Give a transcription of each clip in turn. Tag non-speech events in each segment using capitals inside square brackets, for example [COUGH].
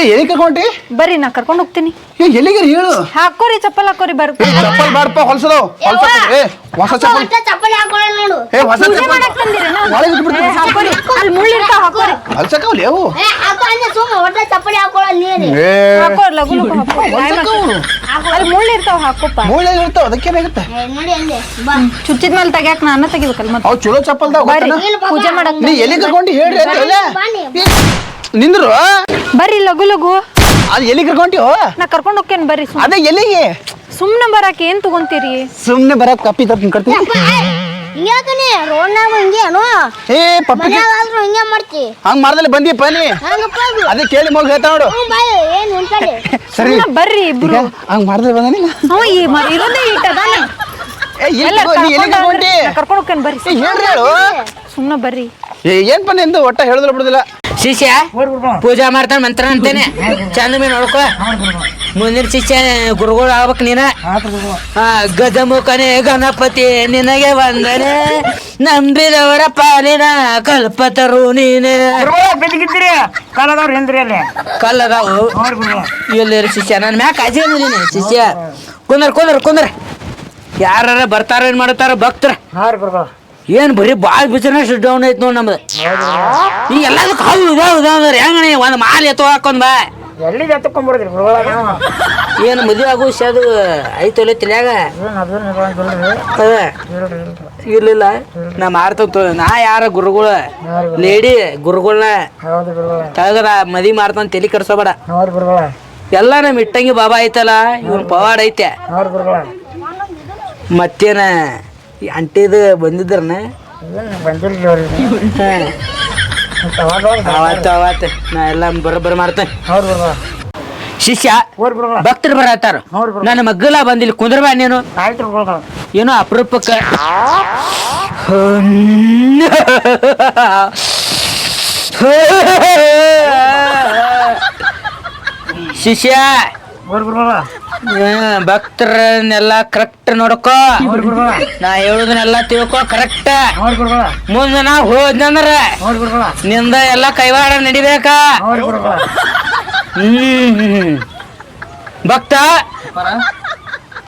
ಏ ಎಲ್ಲಿ ಬರ್ರಿ ನಾ ಕರ್ಕೊಂಡು ಹೋಗ್ತೀನಿ. ಏ ಎಲ್ಲಿಗೆ ಹೇಳು? ಹಾಕೋರಿ ಚಪ್ಪಲ್ ಹಾಕೋರಿ ಬರ್ ಏ ಚಪ್ಪಲ್ ಬಾಡಪ್ಪ ಹೊಲ್ಸದವ್ ಹೊಲ್ಸ ಏ ಹೊಸ ಚಪ್ಪಲ್. ಒಟ್ಟ ಚಪ್ಪಲಿ ಹಾಕೊಳ್ಳ ನೋಡು. ಏ ಹೊಸ ಪೂಜೆ ಚಪ್ಪಲ್. ಮಾಡಕ್ ತಂದಿರೇನು? ಒಳಗೆ ಇಟ್ಬಿಡ್ತೀನಿ. ಹಾಕೋರಿ. ಅಲ್ಲಿ ಮುಳ್ಳು ಇರ್ತಾವ ಹಾಕೋರಿ. ಹೊಲ್ಸಕ್ಕವ್ಲಿ ಅವು ಏ ಹಾಕೋ ಅಂದ್ರೆ ಸುಮ್ಮ ಒಟ್ಟ ಚಪ್ಪಲಿ ಹಾಕೊಳ್ಳ ನೀರಿ ಏ ಹಾಕೋ ಲಗು ಲಗು ಹಾಕೋ. ಗಾಯ ಮಾಡ್ಕೊ. ಅಲ್ಲಿ ಮುಳ್ಳು ಇರ್ತಾವ ಹಾಕೋಪ್ಪ. ಮೂಳೆ ಇರ್ತಾವ ಅದಕ್ಕೇನಾಗುತ್ತೆ ಏ, ನೋಡಿ ಅಲ್ಲಿ ಬಾ. ಚುಚ್ಚಿದ ಮೇಲೆ ತೆಗ್ಯಾಕ ನಾನು ತೆಗಿಬೇಕಲ್ಲ ಮತ್ತೆ. ಅವ್ ಚಲೋ ಚಪ್ಪಲ್ದಾಗ ಬರ್ರಿ? ಪೂಜೆ ಮಾಡಕ್ ನೀ ಎಲ್ಲಿ ಕರ್ಕೊಂಡಿ? ಹೇಳ್ರಿ ಅಂತ ಹೇಳ ಬನ್ನಿ. ನಿಂದ್ರು? ಬರ್ರಿ ಲಘು ಲಘು ಅದು ಎಲ್ಲಿ ಕರ್ಕೊಂಟಿಯೋ ನಾ ಕರ್ಕೊಂಡು ಹೋಗ್ತೇನೆ ಬರ್ರಿ ಅದೇ ಎಲ್ಲಿಗೆ? ಸುಮ್ನೆ ಬರಾಕ ಏನ್ ತಗೊಂತೀರಿ? ಸುಮ್ನೆ ಬರಕ್ ಕಪ್ಪಿ ತಪ್ಪಿ ಕರ್ತೀನಿ. ಹಿಂಗೆ ಹಾಕನಿ ರೋಡ್ನಾಗ ಹಿಂಗೆ ಏನೋ ಏ ಪಪ್ಪಿ ಮನ್ಯಾಗಾದ್ರೂ ಹಿಂಗೆ ಮಾಡ್ತಿ. ಹಂಗ್ ಮಾಡ್ದಲ್ಲಿ ಬಂದಿ ಪನಿ ಹಂಗಪ್ಪ ಅದು. ಅದೇ ಕೇಳಿ ಮಗ ಹೇಳ್ತಾ ನೋಡು. ಹ್ಞೂ ಬಾಯ್ ಏನು [LAUGHS] ಸರಿ. ಸುಮ್ನೆ ಬರ್ರಿ ಇಬ್ರು. ಹಂಗ್ ಮಾಡ್ದಲ್ಲಿ ಬಂದ ನೀನು ಅವ ಈ ಮ- ಇರೋದೇ ಅದಾನ. ಏ ಎಲ್ಲ ಎಲ್ಲಿ ಕರ್ಕೊಂಡಿ ಕರ್ಕೊಂಡು ಹೋಗ್ತೇನೆ. ಬರ್ರಿ ಏ ಹೇಳ್ರಿ ಹೇಳು. ಸುಮ್ನೆ ಬರ್ರಿ. ಏ ಏನ್ ಪನ್ನ ಎಂದು ಒಟ್ಟ ಹೇಳಿದ್ರು ಬಿಡುದಿಲ್ಲ. ಶಿಷ್ಯ? ಪೂಜಾ ಮಾಡ್ತಾನೆ ಮಂತ್ರ ಅಂತೇನೆ. ಚಂದ ಮೇಲೆ ನೋಡ್ಕೊ. ಮುಂದಿನ ಶಿಷ್ಯ ಗುರುಗಳು ಆಗ್ಬೇಕು ನೀನ. ಆ, ಗಜಮುಖನೇ ಗಣಪತಿ ನಿನಗೆ ವಂದನೆ. ನಂಬಿದವರ ಪಾಲಿನ ಕಲ್ಪತರು ನೀನೆ. ಕಲ್ಲದಾವು. ಇಲ್ಲಿ ಶಿಷ್ಯ ನನ್ನ ಮ್ಯಾಕ್ ಕಾಜಿ ನೀನು ಶಿಷ್ಯ. ಕುಂದ್ರ ಕುಂದ್ರ ಕುಂದ್ರ. ಯಾರ ಬರ್ತಾರ ಏನ್ ಮಾಡ್ತಾರ ಭಕ್ತರ. ಏನ್ ಬರೀ ಭಾಳ ಬಿಸಿನೆಸ್ ಡೌನ್ ಐತೆ ನೋಡ್ ನಮ್ದು. ಈ ಎಲ್ಲದಕ್ಕೆ ಹೌದು ಇದಾವ್ ಅಂದ್ರೆ ಹೆಂಗಣಿ ಒಂದ್ ಮಾಲ್ ಎತ್ತು ಹಾಕೊಂಡ್ ಬಾ. ಎಲ್ಲಿಗೆ ನಾವು ಏನು ಮದುವೆ ಆಗು ಅದು ಐತಲ್ಲ ತಲ್ಯಾಗ? ಏನು ಇರಲಿಲ್ಲ ನಾ ಮಾಡ್ತಂತ ನಾ ಯಾರ ಗುರುಗಳು? ಲೇಡಿ ಗುರುಗಳನ್ನ ಹೌದು ಗುರುಗಳ. ತಗದ ಮದಿ ಮಾಡ್ತಾನ ತಲೆ ಕರ್ಸೋಬೇಡ ಹೌದು ಎಲ್ಲ ನಮ್ಮ ಇಟ್ಟಂಗಿ ಬಾಬಾ ಐತಲ್ಲ ಇವನ್ ಪವಾಡ ಐತೆ. ಹೌದು ಮತ್ತೇನ? ಈ ಅಂಟಿದು ಬಂದಿದ್ರನ? ಅವತ್ತು ಅವತ್ತು ನಾ ಎಲ್ಲ ಬರೋಬ್ಬರ ಮಾಡ್ತೇನೆ. ಶಿಷ್ಯ, ಭಕ್ತರು ಬರತ್ತಾರ. ನನ್ನ ಮಗ್ಗಲ ಬಂದಿಲ್ಲ ಕುಂದ್ರಬಾ ನೀನು. ಏನೋ ಅಪರೂಪಕ್ಕ. ಶಿಷ್ಯ. ಭಕ್ತರನ್ನೆಲ್ಲ ಕರೆಕ್ಟ್ ನೋಡ್ಕೋ. ನಾ ಹೇಳುದನ್ನೆಲ್ಲ ತಿಳ್ಕೊ ಕರೆಕ್ಟ್ ಮುಂದ ನಾ ಹೋದ್ನಂದ್ರ ನಿಂದ ಎಲ್ಲ ಕೈವಾಡ ನಡಿಬೇಕ? ಹ್ಮ್. ಭಕ್ತ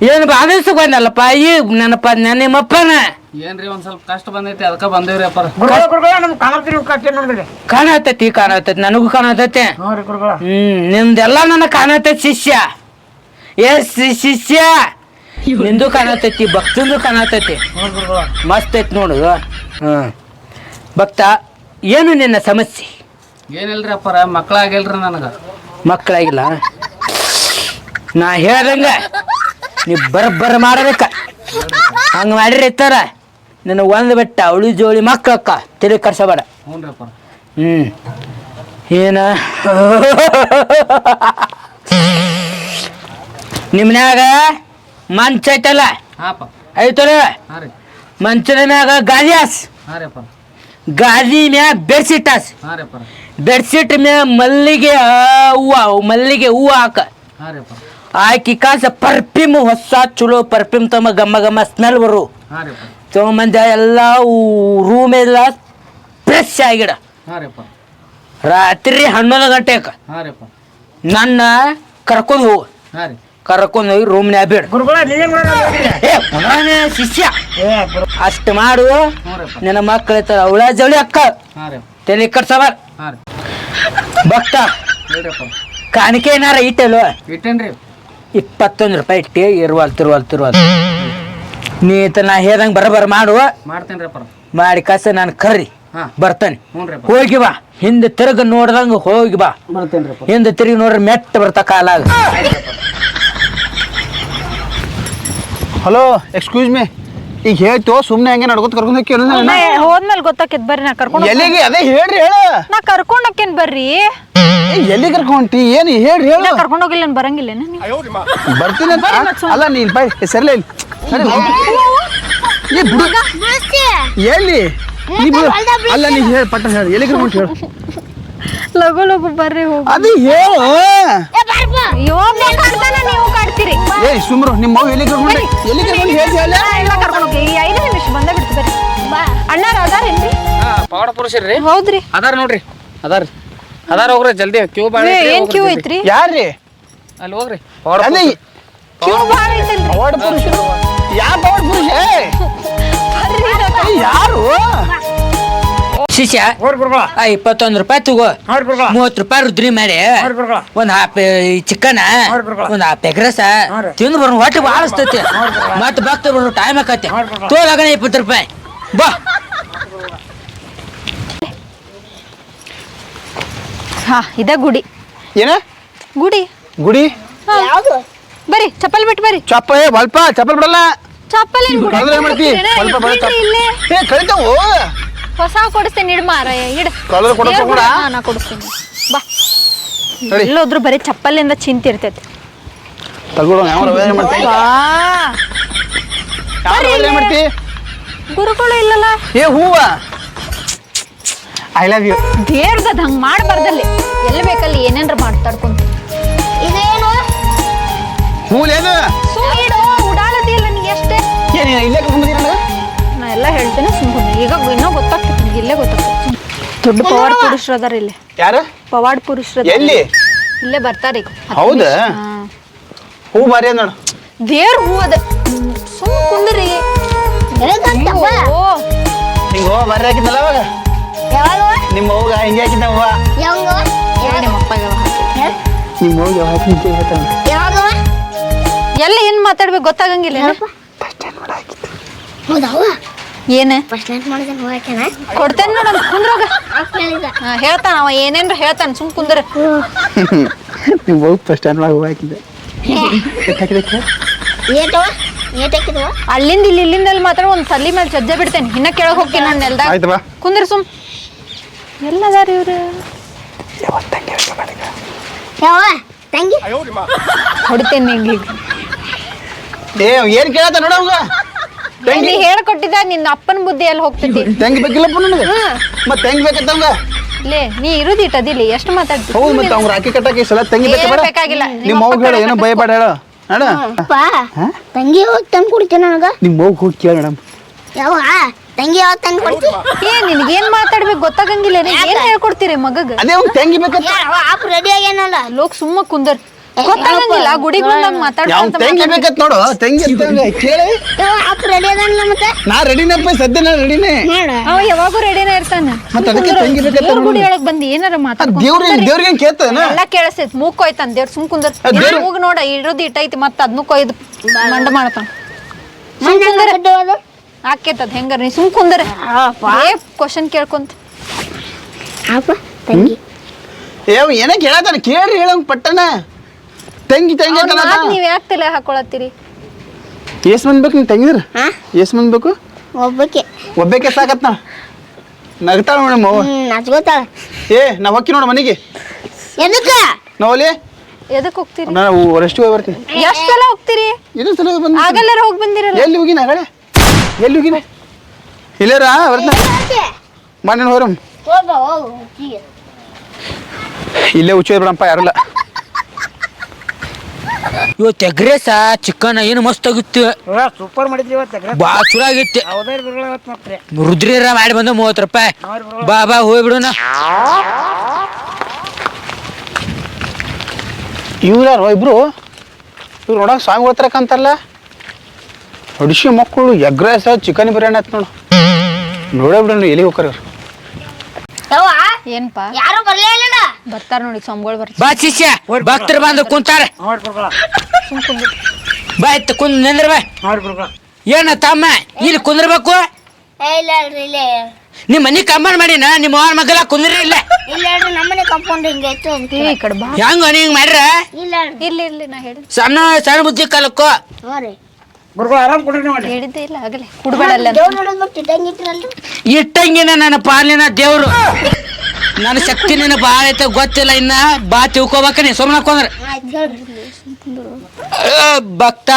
ಏನ್ ಬಾಧಿಸಕ್ ಬಂದಲ್ಲಪ್ಪ ಈ ನೆನಪ ನಿಮ್ಮಪ್ಪನ ಏನ್ರಿ ಒಂದ್ ಸ್ವಲ್ಪ ಕಷ್ಟ ಬಂದೈತಿ ಅದಕ್ಕ ಬಂದೇವ್ರಿ ಕಾಣತೈತಿ ಕಾಣತೈತಿ ನನಗೂ ಕಾಣತೈತಿ. ಹ್ಮ್ ನಿಮ್ದೆಲ್ಲ ನನಗೆ ಕಾಣತೈತಿ ಶಿಷ್ಯ. ಎಸ್ ಶಿಷ್ಯ ನಿಂದು ಕಾಣತೈತಿ ಭಕ್ತಂದು ಕಾಣತೈತಿ. ಗುರುಗಳ ಮಸ್ತ್ ಐತಿ ನೋಡು. ಹ್ಮ್ ಭಕ್ತ ಏನು ನಿನ್ನ ಸಮಸ್ಯೆ? ಏನಿಲ್ರಿ ಅಪ್ಪರ ಮಕ್ಕಳಾಗಿಲ್ರಿ ನನಗೆ. ಮಕ್ಕಳಾಗಿಲ್ಲ ನಾ ಹೇಳ್ದಂಗ ನೀ ಬರಬ್ಬರ ಮಾಡಬೇಕ. ಹಂಗ ಮಾಡಿರಿ ಇತ್ತಾರ. ನಿನ್ನ ಒಂದು ಬೆಟ್ಟ ಅವಳಿ ಜೋಳಿ ಮಕ್ಕಳಕ್ಕ ತಲೆ ಕರ್ಸಬೇಡ. ಹ್ಞೂ ಅಪ್ಪಾರ ಹ್ಮ್. ಏನ? [LAUGHS] ನಿಮ್ನ್ಯಾಗ ಮಂಚ ಐತಲ್ಲ? ಹಾಪ ಐತಲ್ಲ? ಹಾ ರೀ. ಮಂಚದ ಮ್ಯಾಗ ಗಾದಿ ಹಾಸ್ ಹಾ ರೀ ಅಪ್ಪಾರ ಗಾದಿ ಮ್ಯಾಗ ಬೆಡ್ಶೀಟ್ ಹಾಸ್ ಹಾ ರೀ ಅಪ್ಪಾರ ಬೆಡ್ಶೀಟ್ ಮ್ಯಾಗ ಮಲ್ಲಿಗೆ ಹೂವ ಮಲ್ಲಿಗೆ ಹೂವ ಹಾಕ. ಹಾಕಿ ರೀ ಅಪ್ಪಾರ ಆಕಿ ಕಾಸ ಪರ್ಫ್ಯೂಮ್ ಹೊಸ ಚಲೋ ಪರ್ಫ್ಯೂಮ್ ತಮ್ಮ ಗಮ್ಮ ಗಮ್ಮ ಸ್ಮೆಲ್ ಬರು. ಹಾ ರೀ ಅಪ್ಪಾರ ತಗೊಂಬಂದ ಎಲ್ಲ ರೂಮ್ ಎಲ್ಲ ಫ್ರೆಶ್ ಆಗಿಡ. ಹಾ ರೀ ಅಪ್ಪಾರ ರಾತ್ರಿ ಹನ್ನೊಂದು ಗಂಟೆಗೆ ಹಾ ರೀ ಅಪ್ಪಾರ ನನ್ನ ಕರ್ಕೊಂಡು ಹೋಗು. ಹಾ ರೀ. ಕರ್ಕೊಂಡು ಹೋಗಿ ರೂಮ್ನ್ಯಾಗ ಬಿಡು. ಗುರುಗಳ ಏ ಪುನಃನೇ ಶಿಷ್ಯ. ಅಷ್ಟು ಮಾಡು. ನಿನ್ನ ಮಕ್ಕಳ ಇರ್ತಾರ ಅವಳ ಜವಳಿ ಅಕ್ಕ. ತಲೆ ಕಟ್ಸಬಾರ. ಹಾ ರೀ. ಭಕ್ತ. ಕಾಣಿಕೆ ಏನಾರ ಇಟ್ಟಲ್ವ? ಇಟ್ಟೇನ್ರಿ ಇಪ್ಪತ್ತೊಂದು ರೂಪಾಯಿ ಇಟ್ಟಿ ಇರುವಲ್ ತಿರುವಲ್ ತಿರುವಲ್. ನೀ ನಾ ಹೇಳ್ದಂಗೆ ಬರಬರ ಮಾಡು. ಮಾಡ್ತೇನ್ರಿ ಮಾಡಿ ಕಸ ನಾನು ಕರ್ರಿ. ಬರ್ತೇನೆ. ಹೋಗಿ ಬಾ. ಹಿಂದೆ ತಿರುಗ ನೋಡ್ದಂಗ ಹೋಗಿ ಬಾ. ಹಿಂದೆ ತಿರುಗಿ ನೋಡ್ರಿ ಮೆಟ್ಟ ಬರ್ತಾ ಕಾಲಾಗ. ಹಲೋ ಎಕ್ಸ್ಕ್ಯೂಸ್ ಮೀ ಈಗ ಹೇಳ್ತೋ ಸುಮ್ಮನೆ ಹಂಗೆ ನಡ್ಕೊತ ಕರ್ಕೊಂಡು ಹೋಗಿ ಹೋದ್ಮೇಲೆ ಗೊತ್ತಾಕೈತ್ ಬರ್ರಿ ನಾ ಕರ್ಕೊಂಡು ಎಲ್ಲಿಗೆ? ಅದೇ ಹೇಳ್ರಿ ಹೇಳ. ನಾ ಕರ್ಕೊಂಡು ಹೋಗ್ತೇನೆ ಬರ್ರಿ. ಎಲ್ಲಿ ಕರ್ಕೊಂಡ್ತಿ ಏನು ಹೇಳ್ರಿ ಹೇಳು. ನಾ ಕರ್ಕೊಂಡು ಹೋಗಿಲ್ಲ ನಾನು ಬರಂಗಿಲ್ಲ ಬರ್ತೀನಿ ಅಂತ. ಅಲ್ಲ ನೀನ್ ಬೈ ಸರಿಲ್ಲ ಇಲ್ಲಿ. ಸರಿ ಏ ಬಿಡು. ಎಲ್ಲಿ ಅಲ್ಲ ನೀ ಹೇಳಿ ಪಟ್ಟ ಹೇಳಿ. ಎಲ್ಲಿ ಕರ್ಕೊಂಡು ಹೇಳು. ಲಗು ಲಗು ಬರ್ರಿ ಹೋಗಿ. ಅದು ಹೇಳು. ಏ ಅಯ್ಯೋ ನೀವು ಸುಮ್ರು ನಿಮ್ಮ ಮಗು ಎಲ್ಲಿ ಕರ್ಕೊಂಡು ಎಲ್ಲಿ ಕರ್ಕೊಂಡು ಎಲ್ಲ ಕರ್ಕೊಂಡು ಹೋಗಿ ಈ ಐದು ನಿಮಿಷ ಬಂದೇ ಬಿಡ್ತು ಬರ್ರಿ ಅಣ್ಣಾರ ಅದಾರೇನ್ರಿ? ಹಾ ಪವಾಡ ಪುರುಷರ್ರಿ. ಹೌದ್ರಿ. ಅದಾರ ನೋಡ್ರಿ. ಅದಾರ. ಅದಾರ ಹೋಗ್ರಿ ಜಲ್ದಿ. ಕ್ಯೂ ಬಾಳ ಏನ್ ಕ್ಯೂ ಐತ್ರಿ? ಯಾರ್ರಿ? ಅಲ್ಲಿ ಹೋಗ್ರಿ. ಅದೇ ಕ್ಯೂ ಬಾಳ ಐತಲ್ರಿ. ಪವಾಡ ಪುರುಷರು? ಯಾವ ಪವಾಡ ಪುರುಷ? ಯಾರು? ಶಿಷ್ಯ ಇಪ್ಪತ್ತೊಂದು ರೂಪಾಯಿ ತಗೋ. ಮೂವತ್ತು ರೂಪಾಯಿ ರುದ್ರಿ ಮಾಡಿ ಒಂದ್ ಹಾಫ್ ಚಿಕನ್. ಒಂದ್ ಹಾಫ್ ಎಗ್ರಸ ತಿಂದು ಬರೋಣ ಹೊಟ್ಟೆ ಭಾಳ ಅಸ್ತೈತಿ ಮತ್ತೆ ಭಕ್ತ ಬರೋ ಟೈಮ್ ಆಕತಿ. ತೋಲಾಗಣ ಇಪ್ಪತ್ತು ರೂಪಾಯಿ. ಬಾ. ಹಾ ಇದ ಗುಡಿ. ಏನ? ಗುಡಿ. ಗುಡಿ? ಯಾವುದು? ಬರ್ರಿ ಚಪ್ಪಲ್ ಬಿಟ್ಟು ಬರ್ರಿ. ಚಪ್ಪಲ್ ಬಲ್ಪ ಚಪ್ಪಲ್ ಬಿಡಲ್ಲ. ಚಪ್ಪಲ್ ಏನ್ ಮಾಡ್ತಿ? ಇಲ್ಲೇ? ಕಳಿತಾವು. ಹೊಸ ಕೊಡಿಸ್ತೇನೆ ಇಡ್ ಮಾರ ಇಡ್. ಕಳೆದ್ರೆ ಕೊಡೋ ಕೂಡ ಗುಡಿ- ಹಾ, ನಾ ಕೊಡಿಸ್ತೀನಿ. ಬಾ. ನಡಿ ಎಲ್ಲೋದ್ರು ಬರೀ ಚಪ್ಪಲಿಂದ ಚಿಂತಿರ್ತೈತಿ. ತಗೊಳ್ಳೋ ಯಾವ ಮಾಡ್ತಿ? ಮಾಡ್ತಿ? ಗುರುಗಳು ಇಲ್ಲಲ್ಲ. ಏ ಹೂವ. ಐ ಲವ್ ಯು ದೇವ್ರದ ಹಂಗ್ ಮಾಡ್ಬಾರ್ದಲ್ಲಿ. ಎಲ್ಲಿ ಬೇಕಲ್ಲಿ ಏನೇನ್ರ ಮಾತಾಡ್ಕೊಂತ ಇದೇನು? ಹೂಲೇನು ಸುಮ್ಮನೆ ಉಡಾಲತಿ ಇಲ್ಲ ನಿಂಗೆ ಎಷ್ಟೇ ಏನ್ ಇಲ್ಲೇ ನಾ ಎಲ್ಲ ಹೇಳ್ತೇನೆ ಸುಮ್ಮನೆ ಈಗ ಇನ್ನೂ ಗೊತ್ತಾಗ್ತೈತಿ ನಿಂಗೆ ಇಲ್ಲೇ ಗೊತ್ತಾಗ್ತೈತಿ ದೊಡ್ಡ ಪವಾಡ್ ಪುರುಷರು ಅದಾರ ಇಲ್ಲಿ. ಯಾರು? ಪವಾಡ್ ಪುರುಷರು ಎಲ್ಲಿ? ಇಲ್ಲೇ. ಬರ್ತಾರೆ ಈಗ. ಹೌದಾ? ಹಾ. ಬಾರಿ ಅದ ನೋಡು ದೇವ್ರ ಹೂ ಅದ. ಸುಮ್ಮ ಕುಂದ್ರಿ. ಓ ಹಿಂಗ ಹೂವ ಬಾರಿ ಹಾಕಿದ್ನಲ್ಲ ಅವಾಗ? ಯಾವಾಗ? ನಿಮ್ಮ ಹೋಗ ಹಿಂಗೆ ಹಾಕಿದ್ದ ಹೂವ? ನಿಮ್ಮ ಅಪ್ಪಗೆ ನಿಮ್ಮ ಹೋಗಿ ಯಾವಾಗ ಹಾಕಿ ಹೇಳ್ತಾನೆ ಯಾವಾಗ? ಎಲ್ಲ ಏನು ಮಾತಾಡ್ಬೇಕು ಗೊತ್ತಾಗಂಗಿಲ್ಲ ಏನ? ಏನ? ಫಸ್ಟ್ ನೈಟ್ ಮಾಡಿದ್ರೆ ಕೊಡ್ತೇನೆ ನೋಡ ಕುಂದ್ರೋಗ ಹೇಳ್ತಾನ ಅವ ಏನೇನ್ರ ಹೇಳ್ತಾನ ಸುಮ್ ಕುಂದ್ರ. [LAUGHS] ಹೋಗಿ ಫಸ್ಟ್ ಹಾಕಿದವ? ಅಲ್ಲಿಂದ ಇಲ್ಲಿ ಇಲ್ಲಿಂದ ಅಲ್ಲಿ ಮಾತ್ರ ಒಂದು ಸಲ್ಲಿ ಮೇಲೆ ಚಜ್ಜೆ ಬಿಡ್ತೇನೆ. ಇನ್ನ ಕೆಳಗ್ ಹೋಗ್ತೀನಿ ನಾನು ನೆಲ್ದಾಗ. ಕುಂದ್ರ ಸುಮ್. ಎಲ್ಲದಾರ ಇವ್ರು? ಹೊಡಿತೇನೆ ಏ ಏನ್ ಕೇಳತ್ತ ನೋಡ ನೀ ಹೇಳ್ಕೊಟ್ಟಿದ್ದ ನಿನ್ನ ಅಪ್ಪನ ಬುದ್ಧಿ ಎಲ್ಲಿ ಹೋಗ್ತೈತಿ ತಂಗಿ ಬೇಕಿಲ್ಲಪ್ಪ ನನಗೆ? ಮತ್ತೆ ತಂಗಿ ಬೇಕತ್ತ ಅವಂಗ ಲೇ ನೀ ಇರುದಿ ಇಟ್ಟದಿಲ್ಲ ಎಷ್ಟು ಮಾತಾಡ್ತಿ? ಹೌದು ಮತ್ತೆ ಅವ್ರ ಆಕಿ ಕಟ್ಟಕ್ಕೆ ಈ ಸಲ ತಂಗಿ ಬೇಕ ಬೇಡ ಬೇಕಾಗಿಲ್ಲ. ನಿಮ್ಮ ಅವ್ಗ ಏನು ಹೇಳು ಏನೋ ಭಯಬೇಡ ಹೇಳು. ಅಣ್ಣ. ಅಪ್ಪ ತಂಗಿ ಹೋಗಿ ತಂದು ಕೊಡ್ತೀನಿ ನನಗ? ನಿಮ್ಮ ಅವ್ಗ ಹೋಗಿ ಕೇಳ ಮೇಡಮ್. ಯಾವ ತಂಗಿ ಯಾವ ತಂದು ಕೊಡ್ತಿ? ಏ ನಿನಗೇನ್ ಮಾತಾಡ್ಬೇಕು ಗೊತ್ತಾಗಂಗಿಲ್ಲ ಏನು ಏನ್ ಹೇಳ್ಕೊಡ್ತೀರಿ ಮಗಗೆ? ಅದೇ ಅವ್ನು ತೆಂಗಿ ಬೇಕತ್ತ. ಅಪ್ಪ ರೆಡಿ ಆಗ್ಯಾನಲ್ಲ? ಲೋಕ ಸುಮ್ಮ ಕುಂದರ್. ಗೊತ್ತಾಗಂಗಿಲ್ಲ ಗುಡಿಗೆ ಬಂದಾಗ ಯಾವ ಮಾತಾಡ್ಕೊಂತ ತೆಂಗಿ ಬೇಕತ್ ನೋಡು ತಂಗಿ ಅಂತಂಗ ಕೇಳಿ. ಅಪ್ಪ ರೆಡಿ ಅದಾನಲ್ಲ ಮತ್ತೆ? ನಾ ರೆಡಿನಪ್ಪ ಸದ್ಯ ನಾ ರೆಡಿನೇ ನೋಡ ಅವ ಯಾವಾಗೂ ರೆಡಿನೇ ಇರ್ತಾನ. ಮತ್ತೆ ಅದಕ್ಕೆ ತಂಗಿ ಬೇಕಂತ ದೇವ್ರ ಗುಡಿ. ಒಳಗ್ ಬಂದು? ಏನಾರ ಮಾತಾಡ್ಕೊಂತ ದೇವ್ರ ದೇವ್ರಿಗೆ ಕೇಳ್ತದನ? ಎಲ್ಲ ಕೇಳಿಸ್ತೈತಿ ಮೂಗ್ ಕೊಯ್ತಾನ ದೇವ್ರ ಸುಮ್ ಕುಂದರ್. ಆ, ದೇವ್ರ್- ಮೂಗ್ ನೋಡ ಇರೋದು ಇಟ್ಟೈತಿ ಮತ್ತ ಅದನ್ನು ಕೊಯ್ದು ಮಂಡ ಮಾಡ್ತಾನ. ಅದು? ಆಕೇತದ ಹೆಂಗಾರ ನೀ? ಸುಮ್ ಕುಂದರ. ಏ ಕ್ವಶನ್ ಕೇಳ್ಕೊಂತ. ಅಪ್ಪ ತಂಗಿ. ಏ ಅವ್ ಏನೇ ಕೇಳತ್ತಾನ ಕೇಳ್ರಿ ಹೇಳಂಗ್ ಪಟ್ಟನ. ತೆಂಗಿ ತೆಂಗಿ ಅವ್ನ್ ಅಂತ ಮಾತ್ ನೀವ್ ಯಾಕೆ ತಲೆ ಹಾಕೊಳತ್ತೀರಿ? ಎಸ್ ಮಂದಿ ಬೇಕು ನೀನ್ ತೆಂಗಿದ್ರ? ಹಾ? ಎಸ್ ಮಂದಿ ಬೇಕು ಒಬ್ಬಕ್ಕೆ. ಒಬ್ಬಕ್ಕೆ ಸಾಕತ್ ನಾ ನಗ್ತಾಳ ಮೇಡಮ್ ಅವ್ವ ಹ್ಮ್ ನಾಚ್ಕೋತಾಳ ಏ ನಾ ಹೊಕ್ಕಿ ನೋಡು ಮನೆಗೆ. ಎದಕ್ಕ? ನೋಲಿ ಎದಕ್ ಹೋಗ್ತೀರಿ? ನಾನು ರೆಸ್ಟ್ ಹೋಗಿ ಬರ್ತೀನಿ ಎಷ್ಟ್ ಸಲ ಹೋಗ್ತೀರಿ? ಇದು ಸಲ ಬಂದ ಆಗಲ್ಲರ ಹೋಗ್ ಬಂದಿರಲ್ಲ. ಎಲ್ಲಿ ಹೋಗಿನ ಆಗಳೆ ಎಲ್ಲಿ ಹೋಗಿನ? ಇಲ್ಲೇರ? ಬರ್ತಾನ? ಮಣ್ಣಿನ ಹೋರಮ್ ಹೋಗ ಹೋಗ ಇಲ್ಲೇ ಹುಚ್ಚೋದ್ ಬಿಡಪ್ಪ ಯಾರಲ್ಲ ಇವತ್ತು ಎಗ್ರೆಸ ಚಿಕನ್ ಏನು ಮಸ್ತ್ ಆಗಿತ್ತು. ಸೂಪರ್ ಮಾಡಿದ್ರಿ ಇವತ್ತು ಬಾ ಚಲೋ ಆಗಿತ್ತು ಹೌದೇ ಗುರುಗಳ ಇವತ್ತು ಮತ್ತೆ. ರುದ್ರಿರ ಮಾಡಿ ಬಂದ ಮೂವತ್ತು ರೂಪಾಯಿ. ಬಾ ಬಾ ಹೋಗಿ ಬಿಡೋಣ. ಇವ್ರು ಇಬ್ರು? ಇವ್ರು ನೋಡಕ್ ಸ್ವಾಮಿ ಹೋಗ್ತಾರಕ್ಕಂತಲ್ಲ ಹೊಡಿಸಿ ಮಕ್ಕಳು ಎಗ್ ರೈಸ್ ಚಿಕನ್ ಬಿರಿಯಾನಿ ಆಯ್ತು ನೋಡು. ನೋಡೇ ಬಿಡೋಣ ಎಲ್ಲಿ ಹೋಗ್ರಿ ಯವ್ವ ಏನ್ಪಾ? ಯಾರು ಬರ್ಲೇ ಇಲ್ಲ ಬರ್ತಾರ ನೋಡಿ ಸ್ವಾಮಿಗಳು ಬರ್ತಾರೆ. ಬಾ ಶಿಷ್ಯ ಭಕ್ತರು ಬಂದು ಕುಂತಾರ. ಬಾ ಇತ್ತು ಕುಂದ್ ನಿಂದ್ರ ಬಾ. ಏನ ತಮ್ಮ ಇಲ್ಲಿ ಕುಂದ್ರಬೇಕು? ಏ ಇಲ್ಲ ಹೇಳ್ರಿ ಇಲ್ಲ ನಿಮ್ಮ ಮನಿ ಕಂಬನ್ ಮಾಡಿನ ನಿಮ್ಮ ಅವ್ರ ಮಗಲ ಕುಂದ್ರಿ ಇಲ್ಲ. ಇಲ್ಲ ಹೇಳ್ರಿ ನಮ್ಮನೆ ಕಂಪೌಂಡ್ ಹಿಂಗೆ ಐತೆ ಅಂತ ಏ, ಈ ಕಡೆ ಬಾ. ಹೆಂಗ ಹಿಂಗ್ ಮಾಡ್ರ? ಇಲ್ಲ ಹೇಳ್ರಿ. ಇರ್ಲಿ ಇರ್ಲಿ ನಾ ಹೇಳಿದ್. ಸಣ್ಣ ಸಣ್ಣ ಬುದ್ಧಿ ಕಲಕ್ಕೋ ನೋಡ್ರಿ ಗುರುಗಳ ಆರಾಮ್ ಕೊಡ್ರಿ ನೀವು ಹೇಳಿದ್ದೆ ಇಲ್ಲ ಆಗಲೇ ಕುಡ್ಬೇಡಲ್ಲ ಅಂತ. ದೇವ್ರ ನೋಡೋದ್ ಬಿಟ್ಟು ಇಟ್ಟಂಗೆ ಇಟ್ಟಂಗಿನ ನನ್ನ ಪಾಲಿನ ದೇವ್ರು. ನನ್ನ ಶಕ್ತಿ ನಿನ್ನ ಭಾಳ ಐತೆ ಗೊತ್ತಿಲ್ಲ ಇನ್ನ ಬಾ ತಿಳ್ಕೊಬೇಕ ನೀ. ಸುಮ್ಮನೆ ಹೇಳ್ರಿ ಭಕ್ತ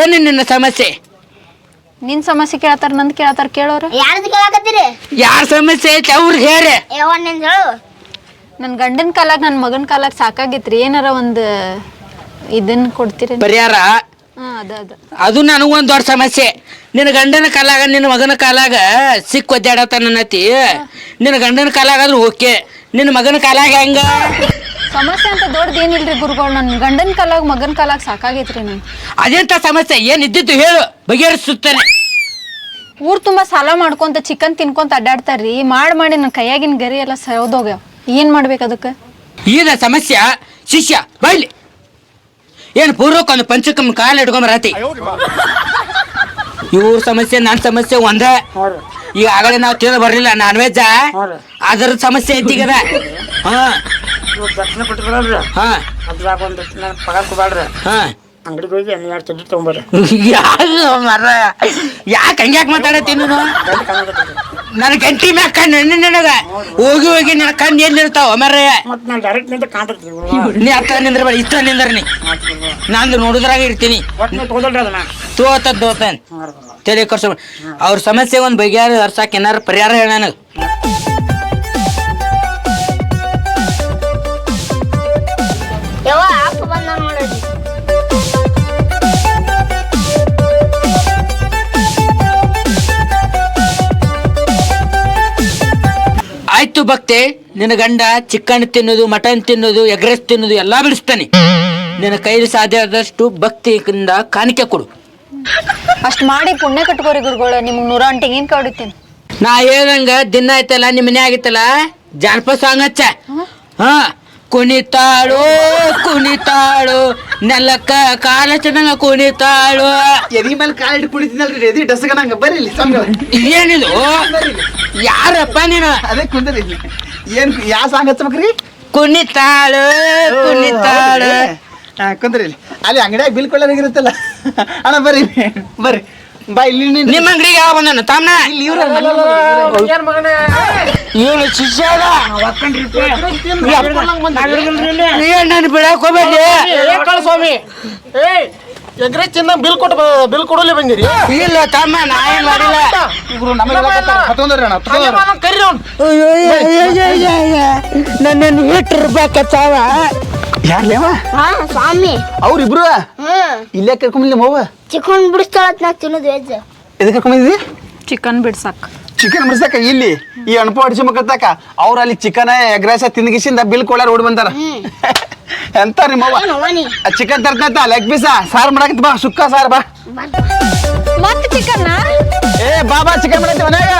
ಏನು ನಿನ್ನ ಸಮಸ್ಯೆ? ನಿನ್ ಸಮಸ್ಯೆ ಕೇಳತಾರ ನಂದ್ ಕೇಳತಾರ ಕೇಳೋರು. ಯಾರ್ದು ಕೇಳಾಕತ್ತೀರಿ? ಯಾರ ಸಮಸ್ಯೆ ಐತೆ ಅವ್ರು ಹೇಳಿ ನಿಂದ ಹೇಳು. ನನ್ ಗಂಡನ್ ಕಾಲಾಗ ನನ್ ಮಗನ್ ಕಾಲಾಗ ಸಾಕಾಗಿತ್ರಿ. ಏನಾರ ಒಂದ್ ಇದನ್ ಕೊಡ್ತೀರಿ ಪರಿಹಾರ ಅದ ಅದ. ಅದು ನನಗೊಂದು ದೊಡ್ಡ ಸಮಸ್ಯೆ. ನಿನ್ನ ಗಂಡನ ಕಾಲಾಗ ನಿನ್ನ ಮಗನ ಕಾಲಾಗ ಸಿಕ್ಕ ಒದ್ದಾಡತ್ತ ನನ್ನತಿ ನಿನ್ನ ಗಂಡನ ಕಾಲಾಗ ಆದ್ರೂ ಓಕೆ. ನಿನ್ನ ಮಗನ ಕಾಲಾಗ ಹೆಂಗ? ಸಮಸ್ಯೆ ಅಂತ ದೊಡ್ಡದು ಏನಿಲ್ರಿ ಗುರುಗಳು ನನ್ನ ಗಂಡನ ಕಾಲಾಗ ಮಗನ ಕಾಲಾಗ ಸಾಕಾಗೈತ್ರಿ ನನ್ ಅದೆಂತ ಸಮಸ್ಯೆ? ಏನ್ ಇದ್ದಿದ್ದು ಹೇಳು. ಬಗೆಹರಿಸುತ್ತೇನೆ. ಊರ್ ತುಂಬಾ ಸಾಲ ಮಾಡ್ಕೊಂತ ಚಿಕನ್ ತಿನ್ಕೊಂತ ಅಡ್ಡಾಡ್ತಾರ್ರಿ. ಮಾಡಿ ಮಾಡಿ ನನ್ನ ಕೈಯಾಗಿನ ಗರಿ ಎಲ್ಲ ಸರೋದೋಗ್ಯಾವ ಏನ್ ಮಾಡ್ಬೇಕು ಅದಕ್ಕೆ? ಈಗ ಸಮಸ್ಯೆ ಶಿಷ್ಯ ಬೈಲಿ ಏನು ಪೂರ್ವಕ್ಕೆ ಒಂದು ಪಂಚಕಮ್ ಕಾಲು ಹಿಡ್ಕೊಂಬರತಿ ಇವ್ರ ಸಮಸ್ಯೆ ನನ್ನ ಸಮಸ್ಯೆ ಒಂದೇ. ಈ ಈಗ ಆಗಲೇ ನಾವು ತಿಂದು ಬರಲಿಲ್ಲ ನಾನ್ ವೆಜ್ ಅದರ ಸಮಸ್ಯೆ ಐತಿಗದ ಹಾ. ಇವ್ರು ದಕ್ಷಿಣ ಕೊಟ್ಟಿದ್ರಲ್ರಿ. ಹಾ. ಅದ್ರಾಗ ಒಂದು ನನ್ನ ಪಗಾರ ಕೊಡ್ಬೇಡ್ರಿ ಹಾ. ಅಂಗಡಿಗೆ ಹೋಗಿ ಎರಡು ಚಡ್ಡಿ ತೊಗೊಂಬರ್ರಿ. [LAUGHS] ಯಾಕ ಮರ ಯಾಕೆ ಹಂಗ್ಯಾಕೆ ಮಾತಾಡತ್ತಿ ನೀನು? ಗಂಟು ಕಾಣಕತ್ತೈತಿ ನನ್ನ ಗಂಟಿ ಮ್ಯಾಗ ಕಣ್ಣು ಹೆಣ್ಣು ನನಗ. ಹೋಗಿ ಹೋಗಿ ನನ್ನ ಕಣ್ಣು ಎಲ್ಲಿರ್ತಾವ ಮರ ಮತ್ತೆ ನಾನು ಡೈರೆಕ್ಟ್ ನಿಂತ ನೀ ಹತ್ರ ನಿಂದ್ರ ಬೇಡ ಇಷ್ಟ ನಿಂದ್ರ ನೀ. ನಂದು ನೋಡಿದ್ರಾಗ ಇರ್ತೀನಿ. ತೋತದ್ ತೋತನ್ ತಲೆ ಕರ್ಸ ಅವ್ರ ಸಮಸ್ಯೆ ಒಂದು ಬಗೆಹರ ಹರ್ಸಾಕ ಏನಾರ ಪರಿಹಾರ ಹೇಳ ನನಗೆ. ಆಯ್ತು ಭಕ್ತೆ ನಿನ್ನ ಗಂಡ ಚಿಕನ್ ತಿನ್ನೋದು ಮಟನ್ ತಿನ್ನೋದು ಎಗ್ರೆಸ್ ತಿನ್ನೋದು ಎಲ್ಲಾ ಬಿಡಿಸ್ತಾನೆ. ನಿನ್ನ ಕೈಲಿ ಸಾಧ್ಯ ಆದಷ್ಟು ಭಕ್ತಿಯಿಂದ ಕಾಣಿಕೆ ಕೊಡು. ಅಷ್ಟ್ ಮಾಡಿ ಪುಣ್ಯ ಕಟ್ಕೋರಿ ಗುರುಗಳು ನಿಮ್ಗೆ ನೂರ ಅಂಟಿಗೆ ಏನ್ ಕಾಡುತ್ತೇನೆ ನಾ ಹೇಳ್ದಂಗ ದಿನ ಆಯ್ತಲ್ಲ ನಿಮ್ಮ ಮನೆ ಆಗಿತ್ತಲ್ಲ? ಜಾನಪದ ಸಾಂಗ್ ಹಚ್ಚ. ಹಾ. ಕುಣಿತಾಳು ಕುಣಿತಾಳು ನೆಲಕ್ಕ ಕಾಲ ಚೆನ್ನಾಗ ಕುಣಿತಾಳು. ಎದಿ ಮೇಲೆ ಕಾಲಿಟ್ಟು ಎದಿ ಡಸಗನಂಗ. ಸಂಬಳ ಏನಿದು? ಯಾರಪ್ಪ ನೀನು? ಅದೇ ಕುಂದ್ರಿ. ಏನು ಯಾವ ಸಾಂಗ್ ಹಚ್ಬೇಕ್ರಿ? ಕುಣಿತಾಳು ಕುಣಿತಾಳು. ಹಾ ಕುಂದ್ರಿ ಇಲ್ಲಿ. ಅಲ್ಲಿ ಅಂಗಡಿಯಾಗ ಬಿಲ್ ಕೊಳ್ಳೋರಿಗಿರುತ್ತಲ್ಲ ಅಣ್ಣ ಬರ್ರಿ. ಬರ್ರಿ. ಬಾ ಇಲ್ಲಿ ನಿಮ್ಮ ಅಂಗಡಿಗೆ ಯಾವ ಬಂದನ ತಾಮ್ನ ಇಲ್ಲಿ ಇವ್ರ ಏನು ಶಿಷ್ಯ ನಾನು ಬಿಡಕ್ ಹೋಗ್ಬೇಡಿ. ಸ್ವಾಮಿ. ಏಯ್. ಎಗ್ರೆ ಚಿನ್ನ ಬಿಲ್ ಕೊಟ್ಟು ಬಿಲ್ ಕೊಡಲಿ ಬಂದಿರಿ. ಇಲ್ಲ ತಮ್ಮ ನಾ ಏನ್ ಮಾಡಿಲ್ಲ. ಇವ್ರು ನಮಗೆ ಕರಿ ನನ್ನನ್ನು ಇಟ್ಟಿರ್ಬೇಕತ್ತಾವ. ಯಾರ್ಲೇವ ಹಾ ಸ್ವಾಮಿ. ಅವ್ರಿಬ್ರು? ಹ್ಮ್. ಇಲ್ಲೇ ಕರ್ಕೊಂಬಂದಿಲ್ಲ ಹೋಗ ಚಿಕನ್ ಬಿಡಿಸ್ತಾಳತ್ ನಾ ತಿನ್ನೋದು ವೆಜ್. ಎದಕ್ಕೆ ಕರ್ಕೊಂಬಂದಿದ್ದಿ ಚಿಕನ್ ಬಿಡ್ಸಕ್. ಚಿಕನ್ ಬಿಡ್ಸಕ್ಕ ಇಲ್ಲಿ ಈ ಅಣಪ ಹೊಡಿಸಿ ಮಕ್ಕತ್ತಾಕ ಅವ್ರಲ್ಲಿ ಚಿಕನ್ ಎಗ್ ರೈಸ್ ತಿನ್ಗಿಸಿಂದ ಬಿಲ್ ಕೊಡಾರ ಓಡಿ ಬಂದಾರ. [LAUGHS] ಎಂತ ನಿಮ್ಮವ್ವ ಚಿಕನ್ ತರ್ತೈತ ಲೆಗ್ ಪೀಸ ಸಾರ್ ಮಾಡಕಂತ ಬಾ ಸುಕ್ಕ ಸಾರ್ ಬಾ. ಮತ್ತೆ ಚಿಕನ್ ಏ ಬಾಬಾ ಚಿಕನ್ ಮಾಡೈತಿ ಮನ್ಯಾಗ.